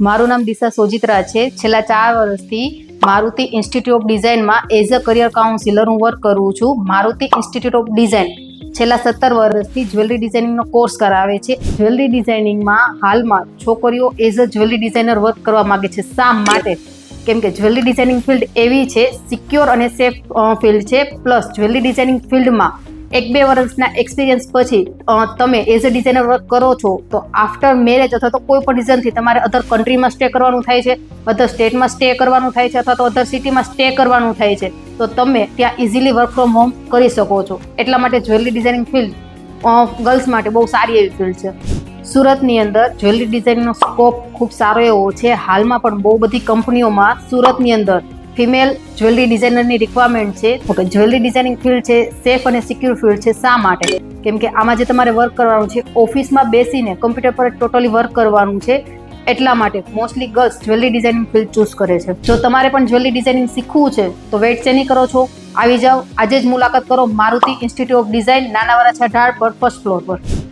મારું નામ દિશા સોજિત્રા છે. છેલ્લા ચાર વર્ષથી મારુતિ ઇન્સ્ટિટ્યૂટ ઓફ ડિઝાઇનમાં એઝ અ કરિયર કાઉન્સિલર હું વર્ક કરું છું. મારુતિ ઇન્સ્ટિટ્યૂટ ઓફ ડિઝાઇન છેલ્લા સત્તર વર્ષથી જ્વેલરી ડિઝાઇનિંગનો કોર્સ કરાવે છે. જ્વેલરી ડિઝાઇનિંગમાં હાલમાં છોકરીઓ as a jewellery designer work કરવા માગે છે. શા માટે? કેમ કે જ્વેલરી ડિઝાઇનિંગ ફિલ્ડ એવી છે સિક્યોર અને સેફ ફિલ્ડ છે. પ્લસ જ્વેલરી ડિઝાઇનિંગ ફિલ્ડમાં એક બે વર્ષના એક્સપિરિયન્સ પછી તમે એઝ અ ડિઝાઇનર વર્ક કરો છો, તો આફ્ટર મેરેજ અથવા તો કોઈ પણ રીઝનથી તમારે અધર કન્ટ્રીમાં સ્ટે કરવાનું થાય છે અધર સ્ટેટમાં સ્ટે કરવાનું થાય છે, અથવા તો અધર સિટીમાં સ્ટે કરવાનું થાય છે, તો તમે ત્યાં ઇઝીલી વર્ક ફ્રોમ હોમ કરી શકો છો. એટલા માટે જ્વેલરી ડિઝાઇનિંગ ફિલ્ડ ગર્લ્સ માટે બહુ સારી એવી ફિલ્ડ છે. સુરતની અંદર જ્વેલરી ડિઝાઇનનો સ્કોપ ખૂબ સારો એવો છે. હાલમાં પણ બહુ બધી કંપનીઓમાં સુરતની અંદર ફિમેલ જ્વેલરી ડિઝાઇનરની રિક્વાયરમેન્ટ છે. ઓકે જ્વેલરી ડિઝાઇનિંગ ફિલ્ડ છે સેફ અને સિક્યુર ફિલ્ડ છે, શા માટે? કેમ કે આમાં જે તમારે વર્ક કરવાનું છે, ઓફિસમાં બેસીને કમ્પ્યુટર પર ટોટલી વર્ક કરવાનું છે, એટલા માટે mostly girls jewellery designing field choose કરે છે. જો તમારે પણ જ્વેલરી ડિઝાઇનિંગ શીખવું છે, તો વેટ શેની કરો છો? આવી જાઓ. આજે જ મુલાકાત કરો Maruti institute of design Nanavada છઠાળ પર ફર્સ્ટ ફ્લોર પર.